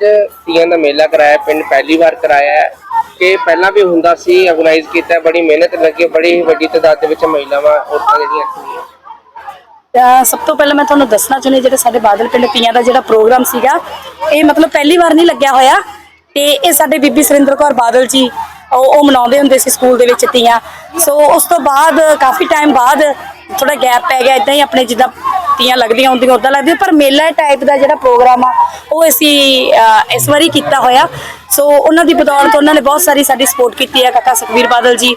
ਤੀਆਂ ਦਾ ਮੇਲਾ ਕਰਾਇਆ, ਪਿੰਡ ਪਹਿਲੀ ਵਾਰ ਕਰਾਇਆ ਹੈ ਕਿ ਪਹਿਲਾਂ ਵੀ ਹੁੰਦਾ ਸੀ ਆਰਗੇਨਾਈਜ਼ ਕੀਤਾ ਬੜੀ ਮਿਹਨਤ ਲੱਗੀ ਬੜੀ ਵੱਡੀ ਤਾਦਾਦ ਦੇ ਵਿੱਚ ਮਹਿਲਾਵਾਂ, ਔਰਤਾਂ ਜਿਹੜੀਆਂ ਇੱਥੇ ਤਾਂ ਸਭ ਤੋਂ ਪਹਿਲਾਂ ਮੈਂ ਤੁਹਾਨੂੰ ਦੱਸਣਾ ਚਾਹੁੰਦੀ ਹਾਂ, ਜਿਹੜੇ ਸਾਡੇ ਬਾਦਲ ਪਿੰਡ ਤੀਆਂ ਦਾ ਜਿਹੜਾ ਪ੍ਰੋਗਰਾਮ ਸੀਗਾ, ਇਹ ਮਤਲਬ ਪਹਿਲੀ ਵਾਰ ਨਹੀਂ ਲੱਗਿਆ ਹੋਇਆ ਤੇ ਇਹ ਸਾਡੇ ਬੀਬੀ ਸੁਰਿੰਦਰ ਕੌਰ ਬਾਦਲ ਜੀ, ਉਹ ਉਹ ਮਨਾਉਂਦੇ ਹੁੰਦੇ ਸੀ ਸਕੂਲ ਦੇ ਵਿੱਚ ਤੀਆਂ ਸੋ ਉਸ ਤੋਂ ਬਾਅਦ, ਕਾਫੀ ਟਾਈਮ ਬਾਅਦ ਥੋੜਾ ਗੈਪ ਪੈ ਗਿਆ ਇਦਾਂ ਹੀ ਆਪਣੇ ਜਿੱਦਾਂ ਤੀਆਂ ਲੱਗਦੀਆਂ ਹੁੰਦੀਆਂ ਉਦਾਂ ਲੱਗਦੀਆਂ, ਪਰ ਮੇਲਾ ਟਾਈਪ ਦਾ ਜਿਹੜਾ ਪ੍ਰੋਗਰਾਮ ਆ, ਉਹ ਅਸੀਂ ਇਸ ਵਾਰੀ ਕੀਤਾ ਹੋਇਆ। ਸੋ ਉਹਨਾਂ ਦੀ ਬਦੌਲਤ ਉਹਨਾਂ ਨੇ ਬਹੁਤ ਸਾਰੀ ਸਾਡੀ ਸਪੋਰਟ ਕੀਤੀ ਹੈ, ਕਾਕਾ ਸੁਖਵੀਰ ਬਾਦਲ ਜੀ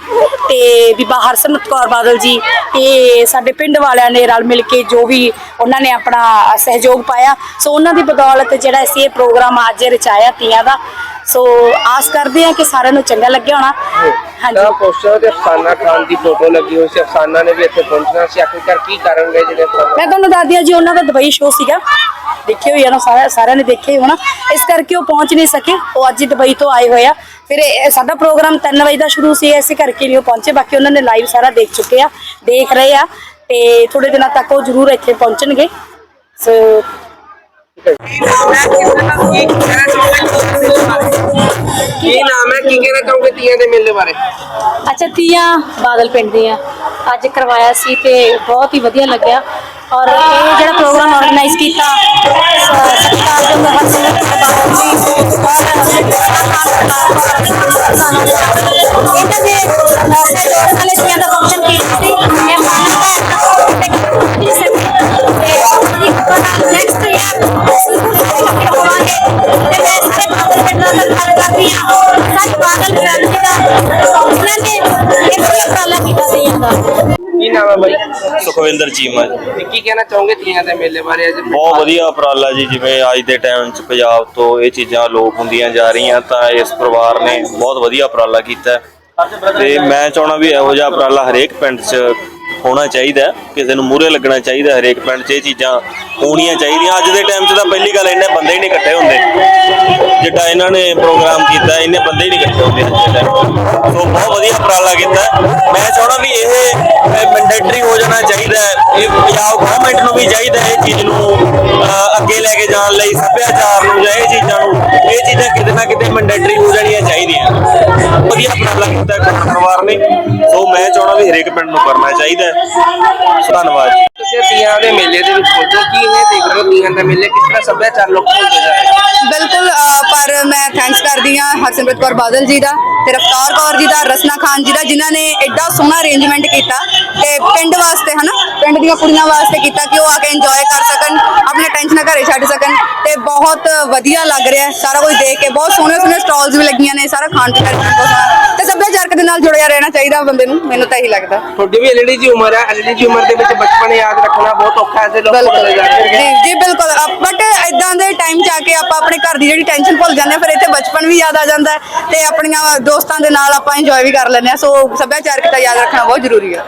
ਤੇ ਬੀਬਾ ਹਰਸਿਮਰਤ ਕੌਰ ਬਾਦਲ ਜੀ ਤੇ ਸਾਡੇ ਪਿੰਡ ਵਾਲਿਆਂ ਨੇ ਰਲ ਮਿਲ ਕੇ ਜੋ ਵੀ ਉਹਨਾਂ ਨੇ ਆਪਣਾ ਸਹਿਯੋਗ ਪਾਇਆ। ਸੋ ਉਹਨਾਂ ਦੀ ਬਦੌਲਤ ਜਿਹੜਾ ਅਸੀਂ ਇਹ ਪ੍ਰੋਗਰਾਮ ਅੱਜ ਰਚਾਇਆ ਤੀਆਂ ਦਾ। ਸੋ ਆਸ ਕਰਦੇ ਹਾਂ ਕਿ ਸਾਰਿਆਂ ਨੂੰ ਚੰਗਾ ਲੱਗਿਆ ਹੋਣਾ। ਤਾਂ ਪੋਸਟਰ ਤੇ ਅਫਸਾਨਾ ਖਾਨ ਦੀ ਫੋਟੋ ਲੱਗੀ ਹੋਈ ਸੀ ਅਫਸਾਨਾ ਨੇ ਵੀ ਇੱਥੇ ਪਹੁੰਚਣਾ ਸੀ। ਆਖਿਰਕਾਰ ਕੀ ਕਾਰਨ ਰਹੇ ਜਿਹੜੇ ਮੈਂ ਤੁਹਾਨੂੰ ਦੱਸ ਦਿਆਂ ਜੀ ਉਹਨਾਂ ਦਾ ਦੁਬਈ ਸ਼ੋਅ ਸੀਗਾ। ਦੇਖਿਓ ਹੀ ਆ ਨਾ ਸਾਰਾ ਸਾਰਿਆਂ ਨੇ ਦੇਖਿਆ ਹੀ ਹੋਣਾ। ਇਸ ਕਰਕੇ ਉਹ ਪਹੁੰਚ ਨਹੀਂ ਸਕੇ। ਉਹ ਅੱਜ ਹੀ ਦੁਬਈ ਤੋਂ ਆਏ ਹੋਏ ਆ। ਫਿਰ ਇਹ ਸਾਡਾ ਪ੍ਰੋਗਰਾਮ 3 ਵਜੇ ਦਾ ਸ਼ੁਰੂ ਸੀ ਇਸੇ ਕਰਕੇ ਨਹੀਂ ਉਹ ਪਹੁੰਚੇ। ਬਾਕੀ ਉਹਨਾਂ ਨੇ ਲਾਈਵ ਸਾਰਾ ਦੇਖ ਚੁੱਕੇ ਆ ਦੇਖ ਰਹੇ ਆ। ਤੇ ਥੋੜੇ ਦਿਨਾਂ ਤੱਕ ਉਹ ਜ਼ਰੂਰ ਇੱਥੇ ਪਹੁੰਚਣਗੇ। ਸੋ ਕੀ ਨਾਮ ਹੈ? ਕੀ ਕਹਿਣਾ ਚਾਹੋਗੇ ਤੀਆਂ ਦੇ ਮੇਲੇ ਬਾਰੇ? ਅੱਛਾ, ਤੀਆਂ ਬਾਦਲ ਪਿੰਡ ਦੀਆਂ। ਅੱਜ ਕਰਵਾਇਆ ਸੀ ਤੇ ਬਹੁਤ ਹੀ ਵਧੀਆ ਲੱਗਿਆ। ਔਰ ਇਹ ਜਿਹੜਾ ਪ੍ਰੋਗਰਾਮ ਆਰਗੇਨਾਈਜ਼ ਕੀਤਾ ਸਤਿਕਾਰ ਦੇ ਹਰ ਸੰਗਤ ਬਾਦਲ ਜੀ ਬਾਦਲ ਪਿੰਡ ਦਾ ਉਹਨਾਂ ਨੇ ਇਹ ਕੋਈ ਉਪਰਾਲਾ ਕੀਤਾ ਸੀ ਇਹਦਾ ਕੀ ਨਾਮ ਹੈ ਬਾਈ? ਸੁਖਵਿੰਦਰ ਚੀਮਾ ਜੀ। ਤੇ ਕੀ ਕਹਿਣਾ ਚਾਹੋਗੇ ਤੀਆਂ ਦੇ ਮੇਲੇ ਬਾਰੇ ਅੱਜ? ਬਹੁਤ ਵਧੀਆ ਉਪਰਾਲਾ ਜੀ ਜਿਵੇਂ ਅੱਜ ਦੇ ਟਾਈਮ 'ਚ ਪੰਜਾਬ ਤੋਂ ਇਹ ਚੀਜ਼ਾਂ ਲੋਪ ਹੁੰਦੀਆਂ ਜਾ ਰਹੀਆਂ ਤਾਂ ਇਸ ਪਰਿਵਾਰ ਨੇ ਬਹੁਤ ਵਧੀਆ ਉਪਰਾਲਾ ਕੀਤਾ। ਹੈ। ਤੇ ਮੈਂ ਚਾਹਣਾ ਵੀ ਇਹੋ ਜਿਹਾ ਉਪਰਾਲਾ ਹਰੇਕ ਪਿੰਡ 'ਚ ਹੋਣਾ ਚਾਹੀਦਾ ਹੈ। ਕਿਸੇ ਨੂੰ ਮੂਹਰੇ ਲੱਗਣਾ ਚਾਹੀਦਾ ਹਰੇਕ ਪਿੰਡ 'ਚ ਇਹ ਚੀਜ਼ਾਂ ਹੋਣੀਆਂ ਚਾਹੀਦੀਆਂ। ਅੱਜ ਦੇ ਟਾਈਮ 'ਚ ਤਾਂ ਪਹਿਲੀ ਗੱਲ ਇੰਨੇ ਬੰਦੇ ਹੀ ਨਹੀਂ ਇਕੱਠੇ ਹੁੰਦੇ। ਜਿੱਦਾਂ ਇਹਨਾਂ ਨੇ ਪ੍ਰੋਗਰਾਮ ਕੀਤਾ, ਇੰਨੇ ਬੰਦੇ ਹੀ ਨਹੀਂ ਇਕੱਠੇ ਹੁੰਦੇ ਅੱਜ ਦੇ ਟਾਈਮ ਸੋ ਬਹੁਤ ਵਧੀਆ ਉਪਰਾਲਾ ਕੀਤਾ। ਮੈਂ ਚਾਹਣਾ ਵੀ ਇਹ ਮੈਂਡੇਟਰੀ ਹੋ ਜਾਣਾ ਚਾਹੀਦਾ ਹੈ। ਇਹ ਪੰਜਾਬ ਗਵਰਨਮੈਂਟ ਨੂੰ ਵੀ ਚਾਹੀਦਾ ਇਹ ਚੀਜ਼ ਨੂੰ ਅੱਗੇ ਲੈ ਕੇ ਜਾਣ ਲਈ, ਸੱਭਿਆਚਾਰ ਨੂੰ ਜਾਂ ਇਹ ਚੀਜ਼ਾਂ ਨੂੰ, ਇਹ ਚੀਜ਼ਾਂ ਕਿਤੇ ਨਾ ਕਿਤੇ ਮੈਂਡੇਟਰੀ ਹੋ ਜਾਣੀਆਂ ਚਾਹੀਦੀਆਂ। ਵਧੀਆ ਉਪਰਾਲਾ ਕੀਤਾ ਹੈ, ਪਰਿਵਾਰ ਨੇ। ਸੋ ਮੈਂ ਚਾਹਣਾ ਵੀ ਹਰੇਕ ਪਿੰਡ ਨੂੰ ਕਰਨਾ ਚਾਹੀਦਾ ਧੰਨਵਾਦ ਤੀਆਂ ਦੇ ਮੇਲੇ ਦੇ ਵਿੱਚ ਪਹੁੰਚੋ ਕੀ ਇਹ ਦੇਖਦੇ ਹੋ ਤੀਆਂ ਦਾ ਮੇਲੇ ਕਿਸ ਤਰ੍ਹਾਂ ਸੱਭਿਆਚਾਰ ਲੋਕ ਭੁੱਲਦੇ ਜਾ ਰਹੇ ਬਿਲਕੁਲ ਅ, ਪਰ ਮੈਂ ਥੈਂਕਸ ਕਰਦੀ ਹਾਂ ਹਰਸਿਮਰਤ ਕੌਰ ਬਾਦਲ ਜੀ ਦਾ ਤੇ ਰਫਤਾਰ ਕੌਰ ਜੀ ਦਾ ਰਸਨਾ ਖਾਨ ਜੀ ਦਾ ਜਿਨ੍ਹਾਂ ਨੇ ਐਡਾ ਸੋਹਣਾ ਅਰੇਂਜਮੈਂਟ ਕੀਤਾ ਤੇ ਪਿੰਡ ਵਾਸਤੇ ਹਨਾ ਪਿੰਡ ਦੀਆਂ ਕੁੜੀਆਂ ਵਾਸਤੇ ਕੀਤਾ ਕਿ ਉਹ ਆ ਕੇ ਇੰਜੋਏ ਕਰ ਸਕਣ ਆਪਣੀਆਂ ਟੈਨਸ਼ਨਾਂ ਘਰੇ ਛੱਡ ਸਕਣ। ਬਹੁਤ ਵਧੀਆ ਲੱਗ ਰਿਹਾ ਹੈ। ਸਾਰਾ ਕੁਝ ਦੇਖ ਕੇ ਬਹੁਤ ਸੋਹਣੇ ਸੋਹਣੇ ਸਟਾਲਸ ਵੀ ਲੱਗੀਆਂ ਨੇ ਸਾਰਾ ਖਾਣ ਪੀਣ ਦਾ ਬਹੁਤ ਸੋਹਣਾ ਤੇ ਸੱਭਿਆਚਾਰਕ ਦੇ ਨਾਲ ਜੁੜਿਆ ਰਹਿਣਾ ਚਾਹੀਦਾ ਬੰਦੇ ਨੂੰ ਮੈਨੂੰ ਤਾਂ ਇਹੀ ਲੱਗਦਾ। ਤੁਹਾਡੀ ਵੀ ਐਲਡੀ ਦੀ ਉਮਰ ਹੈ ਐਲਡੀ ਦੀ ਉਮਰ ਦੇ ਵਿੱਚ ਬਚਪਨ ਯਾਦ ਰੱਖਣਾ ਬਹੁਤ ਔਖਾ ਹੈ ਤੇ ਲੋਕ ਬਿਲਕੁਲ। ਭੁੱਲਦੇ ਜਾ ਜੀ ਬਿਲਕੁਲ। ਬਟ ਇਦਾਂ ਦੇ ਟਾਈਮ 'ਚ ਆ ਕੇ ਆਪਾਂ ਆਪਣੇ ਘਰ ਦੀ ਜਿਹੜੀ ਟੈਨਸ਼ਨ ਭੁੱਲ ਜਾਂਦੇ ਹਾਂ ਫਿਰ ਇੱਥੇ ਬਚਪਨ ਵੀ ਯਾਦ ਆ ਜਾਂਦਾ ਹੈ ਤੇ ਆਪਣੀਆਂ ਦੋਸਤਾਂ ਦੇ ਨਾਲ ਆਪਾਂ ਇੰਜੋਏ ਵੀ ਕਰ ਲੈਂਦੇ ਹਾਂ। ਸੋ ਸੱਭਿਆਚਾਰਕ ਤਾਂ ਯਾਦ ਰੱਖਣਾ ਬਹੁਤ ਜ਼ਰੂਰੀ ਹੈ।